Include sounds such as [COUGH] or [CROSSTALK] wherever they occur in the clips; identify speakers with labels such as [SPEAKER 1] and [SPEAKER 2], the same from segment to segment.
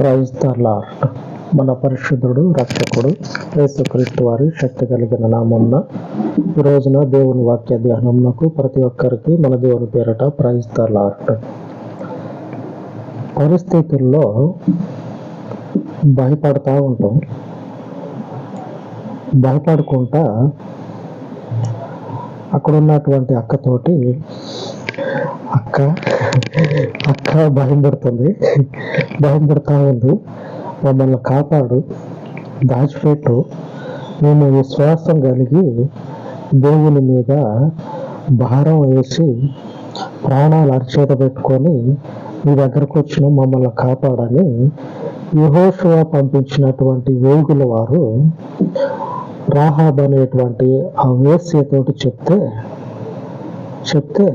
[SPEAKER 1] Praise the lord మన పరిశుద్ధుడు రక్షకుడు యేసుక్రీస్తు వారి శక్తి కలిగిన నామంన ఈ రోజున దేవుని వాక్య ధ్యానంకు ప్రతి ఒక్కరికి మన దేవుని పేరట ప్రైజ్ ద లార్డ్. పరిస్థితుల్లో భయపడతా ఉంటాం. భయపడుకుంటా అక్కడ ఉన్నటువంటి అక్కతోటి అక్క. అక్క భయం పడుతుంది భయం పడతా ఉంది. మమ్మల్ని కాపాడు. దాచిపెట్టు. మేము విశ్వాసం కలిగి దేవుని మీద భారం వేసి ప్రాణాలు అరిచేత పెట్టుకొని మీ దగ్గరకు వచ్చిన మమ్మల్ని కాపాడని యహోషువ పంపించినటువంటి వేగుల వారు రాహాబ్ అనేటువంటి ఆ వేస్యతోటి చెప్తే చెప్తే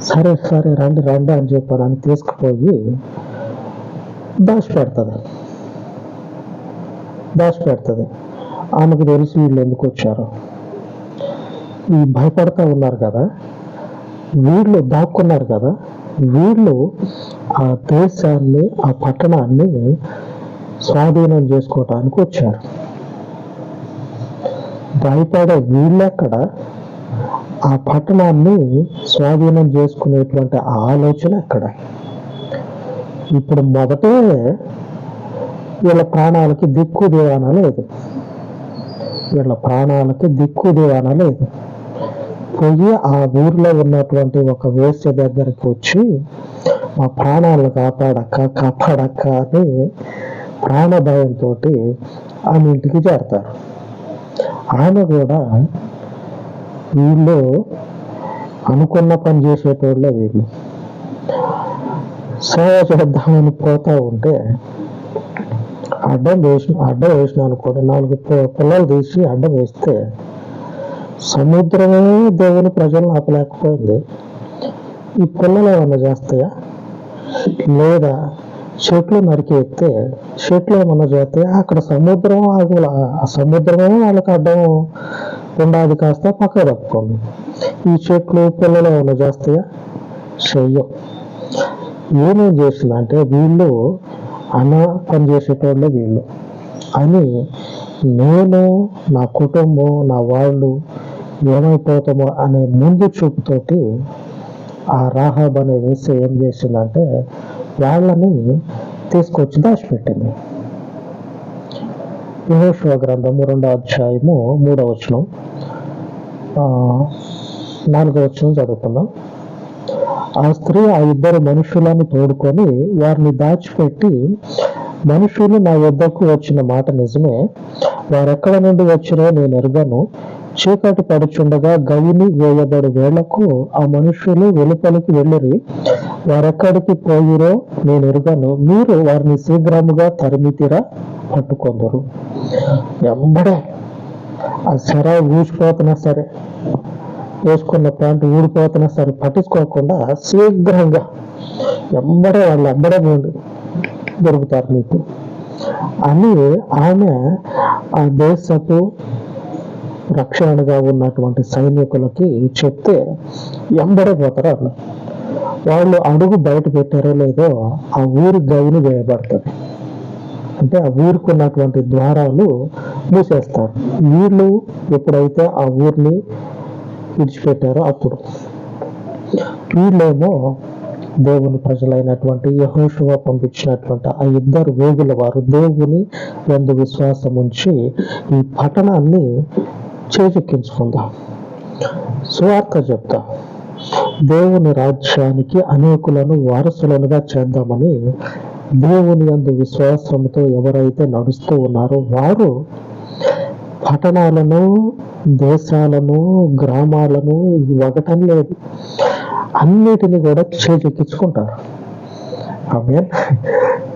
[SPEAKER 1] సరే సరే రండి రండి అని చెప్పానని తీసుకుపోయి దాచిపెడుతుంది దాచిపెడుతుంది ఆమెకు తెలిసి వీళ్ళు ఎందుకు వచ్చారు. ఈ భయపడతా ఉన్నారు కదా. వీళ్ళు దాక్కున్నారు కదా. వీళ్ళు ఆ దేశాన్ని ఆ పట్టణాన్ని స్వాధీనం చేసుకోవటానికి వచ్చారు. భయపడే వీళ్ళెక్కడ? ఆ పట్టణాన్ని స్వాధీనం చేసుకునేటువంటి ఆలోచన అక్కడ. ఇప్పుడు మొదటే వీళ్ళ ప్రాణాలకి దిక్కు దేవాన లేదు. వీళ్ళ ప్రాణాలకి దిక్కు దేవాన లేదు. పోయి ఆ ఊర్లో ఉన్నటువంటి ఒక వేశ్య దగ్గరికి వచ్చి మా ప్రాణాలను కాపాడక్క కాపాడక్క అని ప్రాణ భయంతో ఆమె ఇంటికి చేరతారు. ఆమె కూడా వీళ్ళు అనుకున్న పని చేసేటోళ్ళే వీళ్ళు. సేవ చేద్దామని పోతా ఉంటే అడ్డం వేసి అడ్డం వేసిన అనుకోండి నాలుగు పిల్లలు తీసి అడ్డం వేస్తే సముద్రమే దేవుని ప్రజలను ఆపలేకపోయింది. ఈ పిల్లలు ఏమన్నా చేస్తాయా? లేదా చెట్లు నరికేస్తే చెట్లు ఏమన్నా చేస్తాయా? అక్కడ సముద్రం ఆగుల ఆ సముద్రమే వాళ్ళకి అడ్డం ఉండాది కాస్త పక్క తప్పుకోండి. ఈ చెట్లు పిల్లలు ఏమైనా చేస్తాయా చెయ్యం ఏమేం చేస్తుందంటే వీళ్ళు అన్న పని చేసేటోళ్ళే వీళ్ళు. అని నేను నా కుటుంబం నా వాళ్ళు ఏమైపోతామో అనే ముందు చూపుతోటి ఆ రాహాబ్ అనే వేసి ఏం చేసిందంటే వాళ్ళని తీసుకొచ్చి దాచిపెట్టింది. యెహోషువ గ్రంథము రెండో అధ్యాయము మూడో వచనం. ఆ, నాలుగో వచనం చదువుకుందాం. ఆ స్త్రీ ఆ ఇద్దరు మనుషులను తోడుకొని వారిని దాచిపెట్టి మనుషులు నా వద్దకు వచ్చిన మాట నిజమే. వారెక్కడ నుండి వచ్చినో నేను ఎరుగను. చీకటి పడుచుండగా గవిని వేయబడి వేళకు ఆ మనుషులు వెలుపలికి వెళ్ళిరి. వారెక్కడికి పోయిరో నేను ఎరుగను. మీరు వారిని శీఘ్రముగా తరిమితిరా పట్టుకొందరు ఎంబడే! ఆ సరే ఊసిపోతున్నా సరే వేసుకున్న ప్యాంట్ ఊడిపోతున్నా సరే పట్టించుకోకుండా శీఘ్రంగా ఎంబడే వాళ్ళు ఎంబడే దొరుకుతారు మీకు. అని ఆమె ఆ దేశపు రక్షణగా ఉన్నటువంటి సైనికులకి చెప్తే ఎంబడే పోతారు? వాళ్ళు వాళ్ళు అడుగు బయట పెట్టారో లేదో ఆ ఊరి గవిని వేయబడుతుంది. అంటే ఆ ఊరికి ఉన్నటువంటి ద్వారాలు మూసేస్తారు. వీళ్ళు ఎప్పుడైతే ఆ ఊరిని విడిచిపెట్టారో అప్పుడు. వీళ్ళేమో దేవుని ప్రజలైనటువంటి యహోషువ పంపించినటువంటి ఆ ఇద్దరు వేగుల వారు దేవుని ఎందు విశ్వాసం ఉంచి ఈ పట్టణాన్ని చేజెక్కించుకుందాం. సువార్త చెప్తా. దేవుని రాజ్యానికి అనేకులను వారసులనుగా చేద్దామని దేవుని అందు విశ్వాసంతో ఎవరైతే నడుస్తూ ఉన్నారో వారు పట్టణాలను దేశాలను గ్రామాలను ఇవ్వటం లేదు. అన్నిటిని కూడా చేజెక్కించుకుంటారు. ఆమె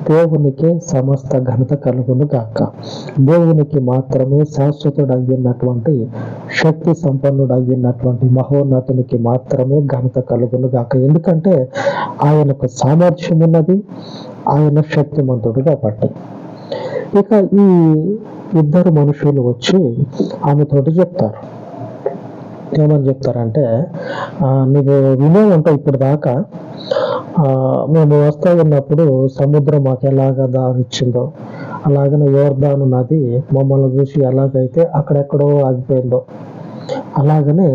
[SPEAKER 1] దేవునికే సమస్త ఘనత కలుగును గాక దేవునికి మాత్రమే శాశ్వతుడు అయ్యున్నటువంటి శక్తి సంపన్నుడు అయ్యున్నటువంటి మహోన్నతునికి మాత్రమే ఘనత కలుగును గాక ఎందుకంటే ఆయనకు సామర్థ్యం ఉన్నది ఆయన శక్తిమంతుడు కాబట్టి ఇక ఈ ఇద్దరు మనుషులు వచ్చి ఆమెతోటి చెప్తారు. ఏమని చెప్తారంటే మీకు నీకు వినే ఉంటావు ఇప్పుడు దాకా మేము వస్తూ ఉన్నప్పుడు సముద్రం మాకు ఎలాగ దారిచ్చిందో అలాగనే యోర్దాను నది మమ్మల్ని చూసి ఎలాగైతే అక్కడెక్కడో ఆగిపోయిందో అలాగనే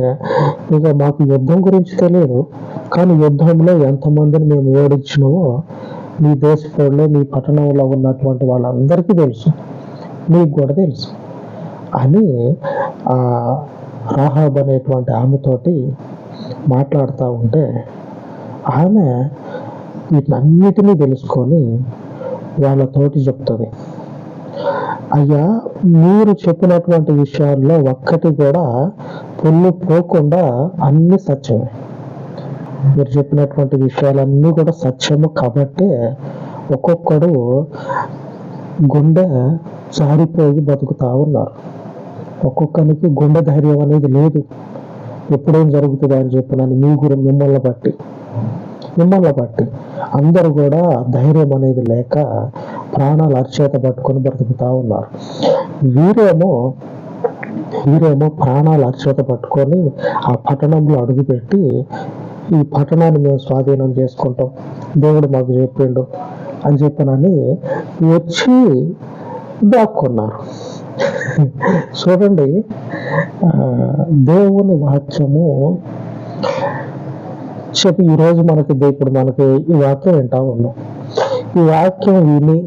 [SPEAKER 1] ఇక మాకు యుద్ధం గురించి తెలియదు కానీ యుద్ధంలో ఎంతమందిని మేము ఓడించినామో మీ దేశంలో మీ పట్టణంలో ఉన్నటువంటి వాళ్ళందరికీ తెలుసు మీకు కూడా తెలుసు. అని రాహాబ్ అనేటువంటి ఆమెతోటి మాట్లాడుతూ ఉంటే ఆమె వీటినన్నిటినీ తెలుసుకొని వాళ్ళతోటి చెప్తుంది. అయ్యా మీరు చెప్పినటువంటి విషయాల్లో ఒక్కటి కూడా పొల్లు పోకుండా అన్ని సత్యమే. మీరు చెప్పినటువంటి విషయాలన్నీ కూడా సత్యము కాబట్టి ఒక్కొక్కడు గుండె జారిపోయి బతుకుతా ఉన్నారు. ఒక్కొక్కరికి గుండె ధైర్యం అనేది లేదు. ఎప్పుడేం జరుగుతుందో అని చెప్పినాను మీ గురి మిమ్మల్ని బట్టి మిమ్మల్ని బట్టి అందరూ కూడా ధైర్యం అనేది లేక ప్రాణాలు అరిచేత పట్టుకొని బ్రతుకుతా ఉన్నారు. వీరేమో వీరేమో ప్రాణాలు అరిచేత పట్టుకొని ఆ పట్టణంలో అడుగుపెట్టి ఈ పట్టణాన్ని మేము స్వాధీనం చేసుకుంటాం. దేవుడు మాకు చెప్పిండు అని చెప్పనని వచ్చి దాక్కున్నారు. చూడండి దేవుని వాక్యము చెప్పి ఈరోజు మనకి ఇప్పుడు మనకి ఈ వాక్యం వింటా ఉన్నాం. ఈ వాక్యం విని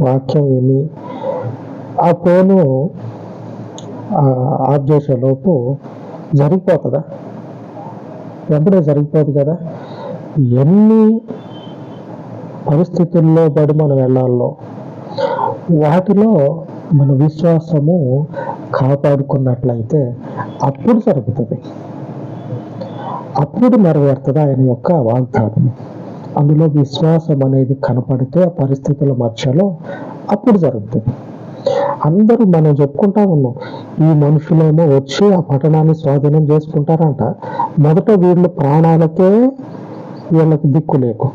[SPEAKER 1] వాక్యం విని ఆ ఫోను ఆ, ఆఫ్ చేసేలోపు జరిగిపోతుందా? వెంటనే జరిగిపోదు కదా? ఎన్ని పరిస్థితుల్లో పడి మనం వెళ్ళాలో వాటిలో మన విశ్వాసము కాపాడుకున్నట్లయితే అప్పుడు జరుగుతుంది. అప్పుడు నెరవేరుతుంది ఆయన యొక్క వాగ్దానం. అందులో విశ్వాసం అనేది కనపడితే ఆ పరిస్థితుల మధ్యలో అప్పుడు జరుగుతుంది. అందరూ మనం చెప్పుకుంటా ఉన్నాం ఈ మనుషులేమో వచ్చి ఆ పట్టణాన్ని స్వాధీనం చేసుకుంటారంట. మొదట వీళ్ళు ప్రాణాలకే వీళ్ళకి దిక్కు లేకు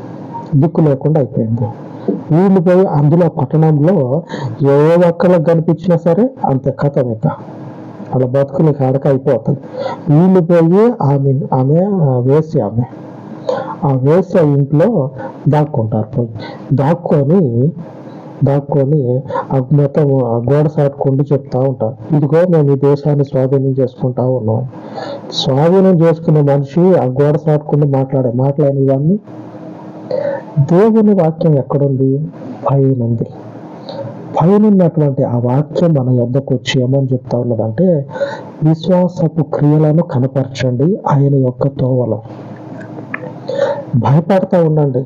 [SPEAKER 1] దిక్కు లేకుండా అయిపోయింది. వీళ్ళు పోయి అందులో పట్టణంలో ఏ ఒక్కళ్ళకి కనిపించినా సరే అంత కథం ఇక వాళ్ళ బతుకులు కాడక అయిపోతుంది వీళ్ళు పోయి ఆమె ఆమె వేసి ఆమె. ఆ వేసే ఇంట్లో దాక్కుంటారు పోయి. దాక్కొని దాక్కొని మొత్తం ఆ గోడ సాటుకుంటూ చెప్తా ఉంటారు. ఇదిగో మేము ఈ దేశాన్ని స్వాధీనం చేసుకుంటా ఉన్నాం స్వాధీనం చేసుకునే మనిషి ఆ గోడ సాటుకుంటూ మాట్లాడే మాట్లాడినవన్నీ దేవుని వాక్యం ఎక్కడుంది? పైన ఉంది పైన ఉన్నటువంటి ఆ వాక్యం మన యొద్దకు వచ్చి ఏమని చెప్తా ఉన్నదంటే విశ్వాసపు క్రియలను కనపరచండి ఆయన యొక్క తోవలో. భయపడతా ఉండండి.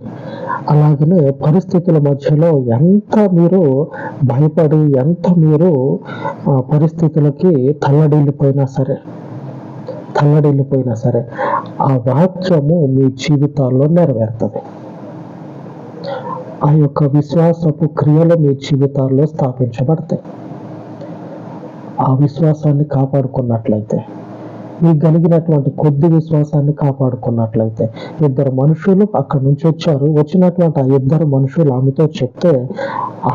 [SPEAKER 1] అలాగనే పరిస్థితుల మధ్యలో ఎంత మీరు భయపడి ఎంత మీరు ఆ, పరిస్థితులకి తల్లడిల్లిపోయినా సరే తల్లడిల్లిపోయినా సరే ఆ వాక్యము మీ జీవితాల్లో నెరవేరుతుంది. ఆ యొక్క విశ్వాసపు క్రియలు మీ జీవితాల్లో స్థాపించబడతాయి. ఆ విశ్వాసాన్ని కాపాడుకున్నట్లయితే మీకు కలిగినటువంటి కొద్ది విశ్వాసాన్ని కాపాడుకున్నట్లయితే ఇద్దరు మనుషులు అక్కడి నుంచి వచ్చారు. వచ్చినటువంటి ఆ ఇద్దరు మనుషులు ఆమెతో చెప్తే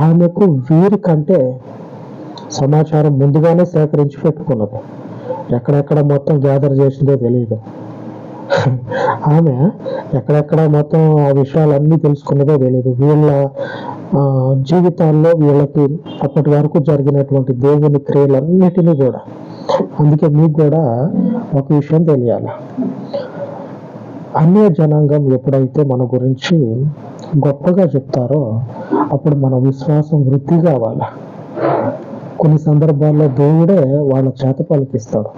[SPEAKER 1] ఆమెకు వీరికంటే సమాచారం ముందుగానే సేకరించి పెట్టుకున్నది. ఎక్కడెక్కడ మొత్తం గ్యాదర్ చేసిందో తెలియదు ఆమె ఎక్కడెక్కడ మొత్తం ఆ విషయాలన్నీ తెలుసుకున్నదో తెలియదు వీళ్ళ ఆ, జీవితాల్లో వీళ్ళకి అప్పటి వరకు జరిగినటువంటి దేవుని క్రియలన్నిటినీ కూడా. అందుకే మీకు కూడా ఒక విషయం తెలియాలి. అన్య జనాంగం ఎప్పుడైతే మన గురించి గొప్పగా చెప్తారో అప్పుడు మన విశ్వాసం వృద్ధి కావాలి. కొన్ని సందర్భాల్లో దేవుడే వాళ్ళ చేత పలికిస్తాడు.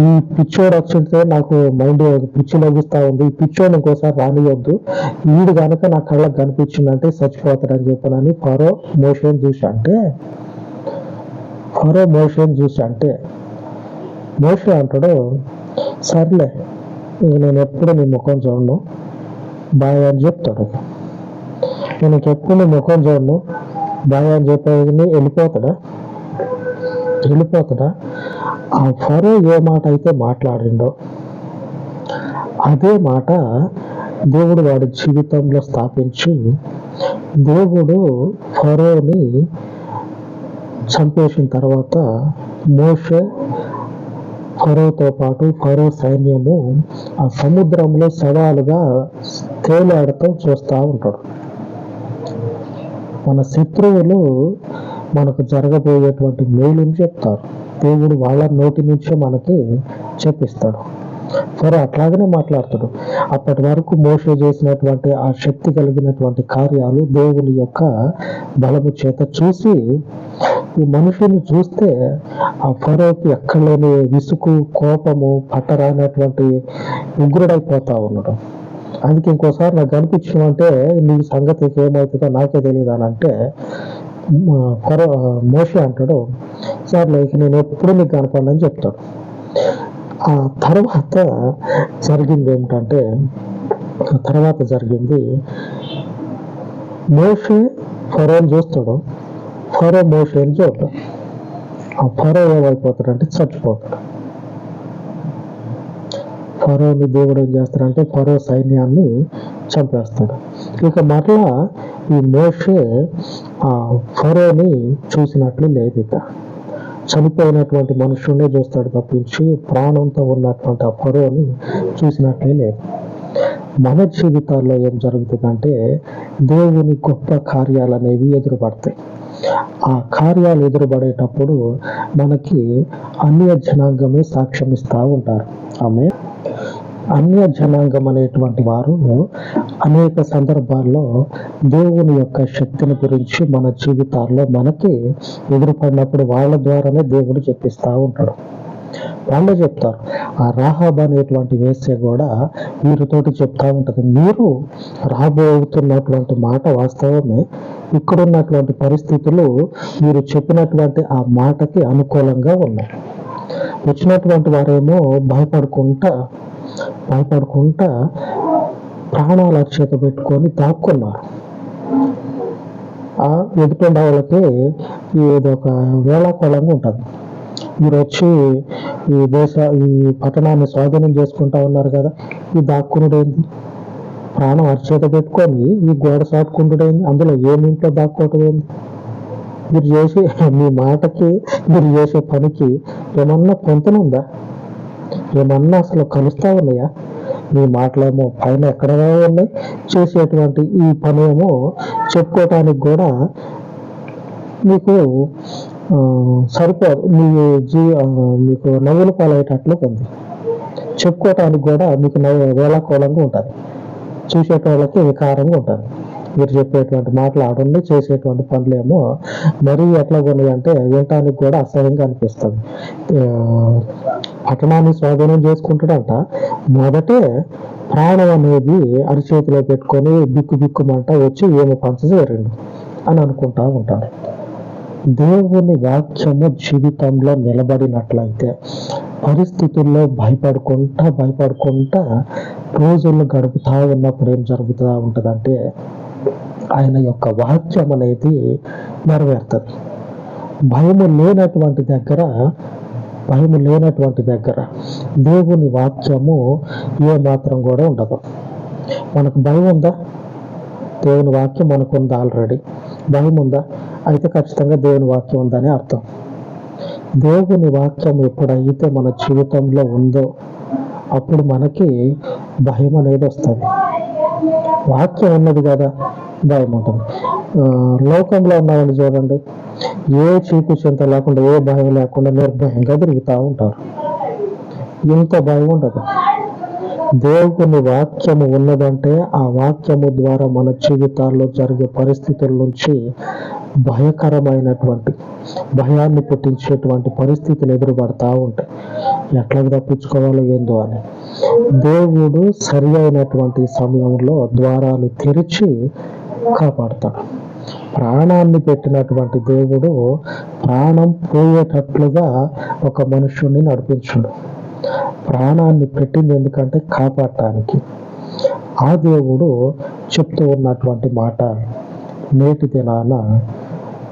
[SPEAKER 1] ఈ పిచ్చోడు వచ్చితే నాకు మైండ్ పిచ్చి లభిస్తా ఉంది. ఈ పిచ్చోడు ఇంకోసారి రానియొద్దు. వీడు కనుక నా కళ్ళకు కనిపించిందంటే చచ్చిపోతాడని చెప్పనని ఫరో మోషన్ చూసి అంటే ఫరో మోషన్ చూసి అంటే మోషన్ అంటాడు సర్లే ఇక నేను ఎప్పుడు నీ ముఖం చూడను. బాయ్ అని చెప్తాడు. నేను ఎప్పుడు నీ ముఖం చూడను. బాయ్ అని చెప్పేది వెళ్ళిపోతాడా? వెళ్ళిపోతాడా? ఆ ఫరో ఏ మాట అయితే మాట్లాడిండో అదే మాట దేవుడు వాడి జీవితంలో స్థాపించి దేవుడు ఫరోని చంపేసిన తర్వాత మోష ఫరోతో పాటు ఫరో సైన్యము ఆ సముద్రంలో సవాలుగా తేలాడుతూ చూస్తూ ఉంటాడు. మన శత్రువులు మనకు జరగబోయేటువంటి మేలుని చెప్తారు. దేవుడు వాళ్ళ నోటి నుంచే మనకి చెప్పిస్తాడు. ఫరో అట్లాగనే మాట్లాడతాడు అప్పటి వరకు మోస చేసినటువంటి ఆ శక్తి కలిగినటువంటి కార్యాలు దేవుని యొక్క బలము చేత చూసి ఈ మనుషుని చూస్తే ఆ ఫరోకి ఎక్కడలేని విసుగు కోపము పట్టరానటువంటి ఉగ్రుడైపోతా ఉన్నాడు. అందుకే ఇంకోసారి నాకు కనిపించడం అంటే నీ సంగతికి ఏమవుతుందో నాకే తెలియదు అని అంటే ఫరో మోషే అంటాడు సార్ లైక్ నేను ఎప్పుడు నీకు కనపడని చెప్తాడు. ఆ తర్వాత జరిగింది ఏమిటంటే ఆ తర్వాత జరిగింది మోషే ఫరోని చూస్తాడు. ఫరో మోషేని చూడటం ఆ ఫరో ఏమైపోతాడంటే చచ్చిపోతాడు. ఫరోని దేవుడు ఏం చేస్తాడంటే ఫరో సైన్యాన్ని చంపేస్తాడు. ఇక మరలా ఈ మోషే ఆ ఫరోని చూసినట్లు లేదు ఇక. చనిపోయినటువంటి మనుషుడే చూస్తాడు తప్పించి ప్రాణంతో ఉన్నటువంటి ఆ ఫరోని చూసినట్లే లేదు. మన జీవితాల్లో ఏం జరుగుతుందంటే దేవుని గొప్ప కార్యాలు అనేవి ఎదురుపడతాయి. ఆ కార్యాలు ఎదురుపడేటప్పుడు మనకి అన్య జనాంగమే సాక్ష్యం ఇస్తూ ఉంటారు. ఆమె అన్య జనాంగం అనేటువంటి వారు అనేక సందర్భాల్లో దేవుని యొక్క శక్తిని గురించి మన జీవితాల్లో మనకి ఎదురుపడినప్పుడు వాళ్ళ ద్వారానే దేవుడు చెప్పిస్తూ ఉంటాడు. వాళ్ళే చెప్తారు. ఆ రాహాబ్ అనేటువంటి వేసే కూడా వీరితోటి చెప్తా ఉంటుంది. మీరు రాబోతున్నటువంటి మాట వాస్తవమే. ఇక్కడున్నటువంటి పరిస్థితులు మీరు చెప్పినటువంటి ఆ మాటకి అనుకూలంగా ఉన్నాయి. వచ్చినటువంటి వారేమో భయపడుకుంటా భయపడుకుంటా ప్రాణాల చేత పెట్టుకొని దాక్కున్నారు. ఆ ఎదుటి వాళ్ళకి ఇది ఒక వేళాకోళంగా ఉంటుంది. మీరు వచ్చి ఈ దేశ ఈ పట్టణాన్ని స్వాధీనం చేసుకుంటా ఉన్నారు కదా. ఈ దాక్కునుడేంది. ప్రాణం అరిచేత పెట్టుకొని ఈ గోడ సాటుకుంటుడేంది అందులో ఏమి ఇంట్లో దాక్కోవటం ఏంది మీరు చేసే [LAUGHS] మీ మాటకి మీరు చేసే పనికి ఏమన్నా పొంతనుందా? ఏమన్నా అసలు కలుస్తా ఉన్నాయా? మీ మాటలేమో పైన ఎక్కడ ఉన్నాయి? చేసేటువంటి ఈ పని ఏమో చెప్పుకోవటానికి కూడా మీకు సరిపోదు. మీ జీ మీకు నవ్వుల పాలయ్యేటట్లు ఉంది చెప్పుకోవటానికి కూడా మీకు నవ్వు వేళాకోళంగా ఉంటుంది. చూసేటోళ్ళకి వికారంగా ఉంటుంది. మీరు చెప్పేటువంటి మాటలు ఆడండి చేసేటువంటి పనులేమో మరీ ఎట్లా ఉన్నాయి అంటే వినటానికి కూడా అసహ్యంగా అనిపిస్తుంది. పట్టణాన్ని స్వాధీనం చేసుకుంటాడంట. మొదటే ప్రాణం అనేది అరిచేతిలో పెట్టుకొని బిక్కు బిక్కుమంట వచ్చి ఏమో పంచజేరండి అని అనుకుంటా ఉంటాడు. దేవుని వాక్యము జీవితంలో నిలబడినట్లయితే పరిస్థితుల్లో భయపడుకుంటా భయపడుకుంటా రోజులు గడుపుతా ఉన్నప్పుడు ఏం జరుగుతూ ఉంటుందంటే ఆయన యొక్క వాక్యం అనేది నెరవేరుతుంది. భయము లేనటువంటి దగ్గర భయము లేనటువంటి దగ్గర దేవుని వాక్యము ఏ మాత్రం కూడా ఉండదు. మనకు భయం ఉందా? దేవుని వాక్యం మనకు ఉంది ఆల్రెడీ భయం ఉందా అయితే ఖచ్చితంగా దేవుని వాక్యం ఉందని అర్థం. దేవుని వాక్యం ఎప్పుడైతే మన జీవితంలో ఉందో అప్పుడు మనకి భయం అనేది వస్తుంది. వాక్యం ఉన్నది కదా భయం ఉంటుంది ఆ, లోకంలో ఉన్నవాళ్ళు చూడండి. ఏ చీకు చింత లేకుండా ఏ భయం లేకుండా నిర్భయంగా తిరుగుతూ ఉంటారు. ఇంత భయం ఉండదు. దేవుని వాక్యము ఉన్నదంటే ఆ వాక్యము ద్వారా మన జీవితాల్లో జరిగే పరిస్థితుల నుంచి భయకరమైనటువంటి భయాన్ని పుట్టించేటువంటి పరిస్థితులు ఎదురుపడతా ఉంటాయి. ఎట్లా తప్పించుకోవాలో ఏందో అని. దేవుడు సరి అయినటువంటి సమయంలో ద్వారాలు తెరిచి కాపాడతాడు. ప్రాణాన్ని పెట్టినటువంటి దేవుడు ప్రాణం పోయేటట్లుగా ఒక మనుషుణ్ణి నడిపించుడు. ప్రాణాన్ని పెట్టింది ఎందుకంటే కాపాడటానికి. ఆ దేవుడు చెప్తూ ఉన్నటువంటి మాట నేటి దినాన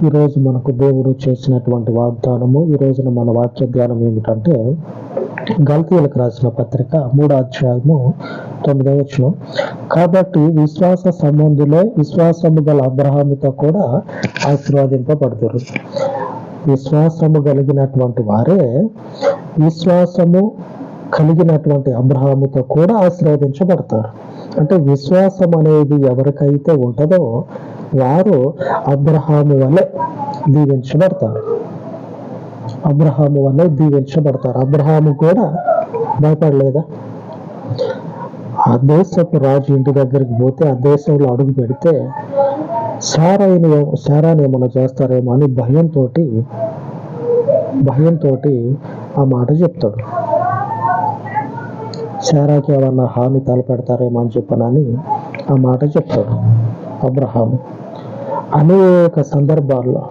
[SPEAKER 1] ఈరోజు మనకు దేవుడు చేసినటువంటి వాగ్దానము ఈ రోజున మన వాక్య ధ్యానం ఏమిటంటే గల్తీలకు రాసిన పత్రిక మూడో అధ్యాయము తొమ్మిదో వచ్చిన కాబట్టి విశ్వాస సంబంధులే విశ్వాసము గల అబ్రహాముతో కూడా ఆశీర్వాదింపబడతారు విశ్వాసము కలిగినటువంటి వారే విశ్వాసము కలిగినటువంటి అబ్రహాముతో కూడా ఆశీర్వదించబడతారు. అంటే విశ్వాసం అనేది ఎవరికైతే ఉండదో వారు అబ్రహాము వలె దీవించబడతారు. అబ్రహాము వలె దీవించబడతారు. అబ్రహాము కూడా భయపడలేదా? ఆ దేశపు రాజు ఇంటి దగ్గరికి పోతే ఆ దేశంలో అడుగు పెడితే సారాయిని సారాని ఏమైనా చేస్తారేమో అని భయంతో భయంతో ఆ మాట చెప్తాడు. శారాకి ఏమన్నా హాని తలపెడతారేమో అని చెప్పనని ఆ మాట చెప్తాడు అబ్రహాం అనేక సందర్భాల్లో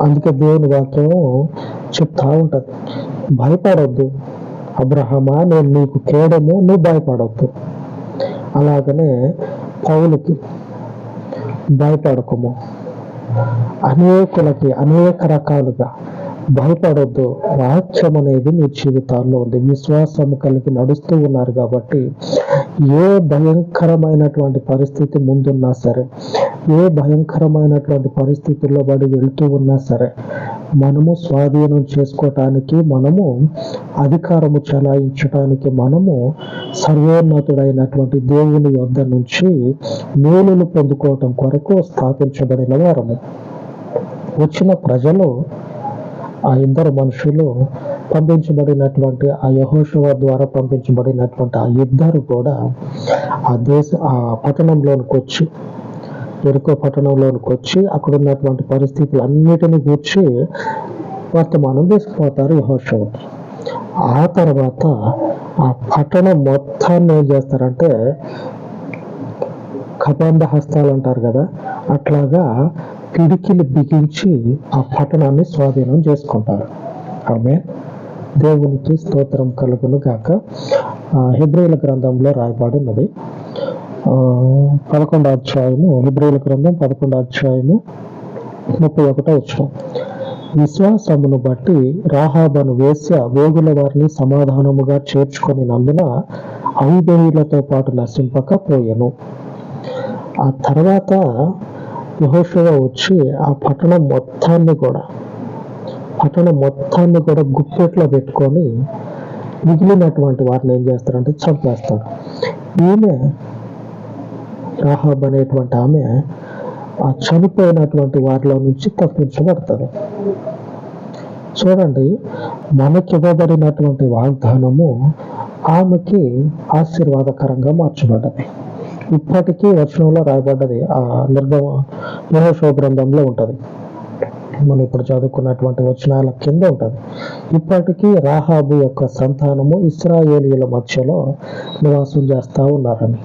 [SPEAKER 1] అందుకే దేవుని వాక్యం చెప్తా ఉంటది. భయపడొద్దు అబ్రహమా నేను నీకు కేడము నువ్వు భయపడొద్దు. అలాగనే పౌలుకి భయపడకము. అనేకులకి అనేక రకాలుగా భయపడొద్దు. వాక్యం అనేది మీ జీవితాల్లో ఉంది. విశ్వాసం కలిగి నడుస్తూ ఉన్నారు కాబట్టి ఏ భయంకరమైనటువంటి పరిస్థితి ముందున్నా సరే ఏ భయంకరమైనటువంటి పరిస్థితుల్లో పడి వెళ్తూ ఉన్నా సరే మనము స్వాధీనం చేసుకోవటానికి మనము అధికారము చలాయించటానికి మనము సర్వోన్నతుడైనటువంటి దేవుని యొద్ద నుంచి మేలును పొందుకోవటం కొరకు స్థాపించబడిన వారము. వచ్చిన ప్రజలు ఆ ఇద్దరు మనుషులు పంపించబడినటువంటి ఆ యహోషవ ద్వారా పంపించబడినటువంటి ఆ ఇద్దరు కూడా ఆ దేశ ఆ పట్టణంలోనికి వచ్చి ఎరుకో పట్టణంలోనికి వచ్చి అక్కడ ఉన్నటువంటి పరిస్థితులు అన్నిటిని కూర్చి వర్తమానం తీసుకుపోతారు యహోషవు. ఆ తర్వాత ఆ పట్టణం మొత్తాన్ని ఏం చేస్తారంటే కబంధ హస్తాలు అంటారు కదా అట్లాగా పిడికిలు బిగించి ఆ పట్టణాన్ని స్వాధీనం చేసుకుంటారు. ఆమె దేవునికి స్తోత్రం కలుగును గాక. ఆ, గ్రంథంలో రాయబడి ఉన్నది. పదకొండో అధ్యాయము హెబ్రీల గ్రంథం పదకొండో అధ్యాయము ముప్పై ఒకటో వచ్చిన విశ్వాసమును బట్టి రాహాబను వేశ్య వేగుల వారిని సమాధానముగా చేర్చుకొని నందున ఐదేయులతో పాటు నశింపకపోయెను. ఆ తర్వాత యెహోషువ వచ్చి ఆ పట్టణం మొత్తాన్ని కూడా పట్టణం మొత్తాన్ని కూడా గుప్పెట్లో పెట్టుకొని మిగిలినటువంటి వారిని ఏం చేస్తారంటే చంపేస్తాడు. ఈమె రాహాబ్ అనేటువంటి ఆమె ఆ చనిపోయినటువంటి వారిలో నుంచి తప్పించబడతారు. చూడండి మనకి ఇవ్వబడినటువంటి వాగ్దానము ఆమెకి ఆశీర్వాదకరంగా మార్చబడ్డది. ఇప్పటికీ వచనంలో రాయబడ్డది ఆ నిర్గమ యెహోషువ గ్రంథంలో ఉంటది. మనం ఇప్పుడు చదువుకున్నటువంటి వచనాల కింద ఉంటది. ఇప్పటికీ రాహాబు యొక్క సంతానము ఇస్రాయేలీల మధ్యలో నివాసం చేస్తా ఉన్నారని.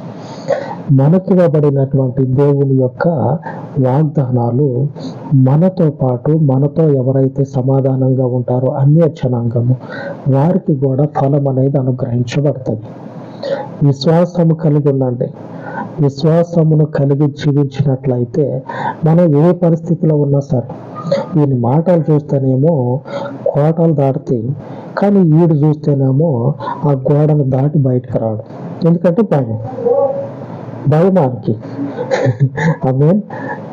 [SPEAKER 1] మనకివ్వబడినటువంటి దేవుని యొక్క వాగ్దానాలు మనతో పాటు మనతో ఎవరైతే సమాధానంగా ఉంటారో అన్య జనాంగము వారికి కూడా ఫలం అనేది అనుగ్రహించబడుతుంది. విశ్వాసము కలిగి ఉండండి. విశ్వాసమును కలిగి జీవించినట్లయితే మనం ఏ పరిస్థితిలో ఉన్నా సరే ఈయన మాటలు చూస్తేనేమో కోటలు దాటితే కానీ వీడు చూస్తేనేమో ఆ గోడను దాటి బయటకు రాడు. ఎందుకంటే భయం. భయమానికి. అదే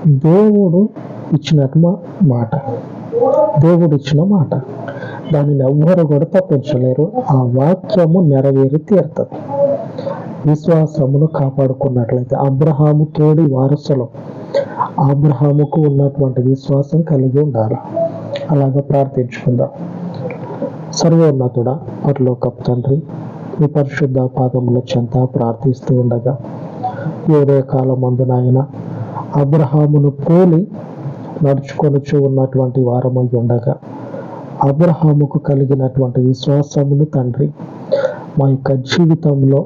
[SPEAKER 1] దేవుడు ఇచ్చిన మాట. దేవుడు ఇచ్చిన మాట. దానిని ఎవ్వరు కూడా తప్పించలేరు. ఆ వాక్యము నెరవేరి తీరుతుంది. విశ్వాసమును కాపాడుకున్నట్లయితే అబ్రహాము తోడి వారసులు. అబ్రహాముకు ఉన్నటువంటి విశ్వాసం కలిగి ఉండాలి. అలాగా ప్రార్థించుకుందాం. సర్వోన్నతుడ పరలోకపు తండ్రి మీ పరిశుద్ధ పాదముల చెంత ప్రార్థిస్తూ ఉండగా ఈ ఉదయకాలం అందున ఆయన అబ్రహామును పోలి నడుచుకొనుచు ఉన్నటువంటి వారమై ఉండగా అబ్రహాముకు కలిగినటువంటి విశ్వాసమును తండ్రి మా యొక్క జీవితంలో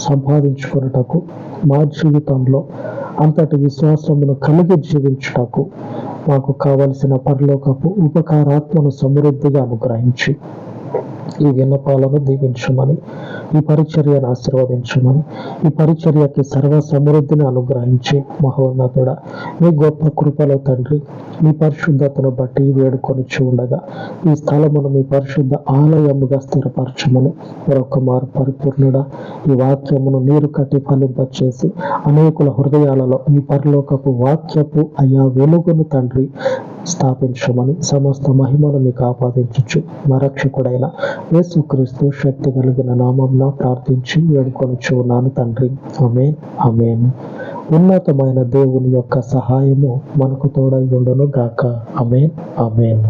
[SPEAKER 1] సంపాదించుకొనుటకు మా జీవితంలో అంతటి విశ్వాసమును కలిగి జీవించుటకు మాకు కావలసిన పరలోకపు ఉపకారాత్మను సమృద్ధిగా అనుగ్రహించి. ఈ విన్నపాలను దీవించమని ఈ పరిచర్యను ఆశీర్వదించమని ఈ పరిచర్యకి సర్వ సమృద్ధిని అనుగ్రహించి మహోన్నతుడ మీ గొప్ప కృపలో తండ్రి మీ పరిశుద్ధతను బట్టి వేడుకొని ఉండగా ఈ స్థలమును మీ పరిశుద్ధ ఆలయముగా స్థిరపరచమని మరొక మారు పరిపూర్ణుడ ఈ వాక్యమును నీరు కట్టి ఫలింపచేసి అనేకుల హృదయాలలో మీ పరలోకపు వాక్యపు అయా వెలుగును తండ్రి స్థాపించమని సమస్త మహిమను మీకు ఆపాదించచ్చు మా రక్షకుడైన యేసుక్రీస్తు శక్తి కలిగిన నామంలో ప్రార్థించి వేడుకొనిచ్చు ఉన్నాను తండ్రి. అమేన్ అమేన్ ఉన్నతమైన దేవుని యొక్క సహాయము మనకు తోడై ఉండును గాక అమేన్ అమేన్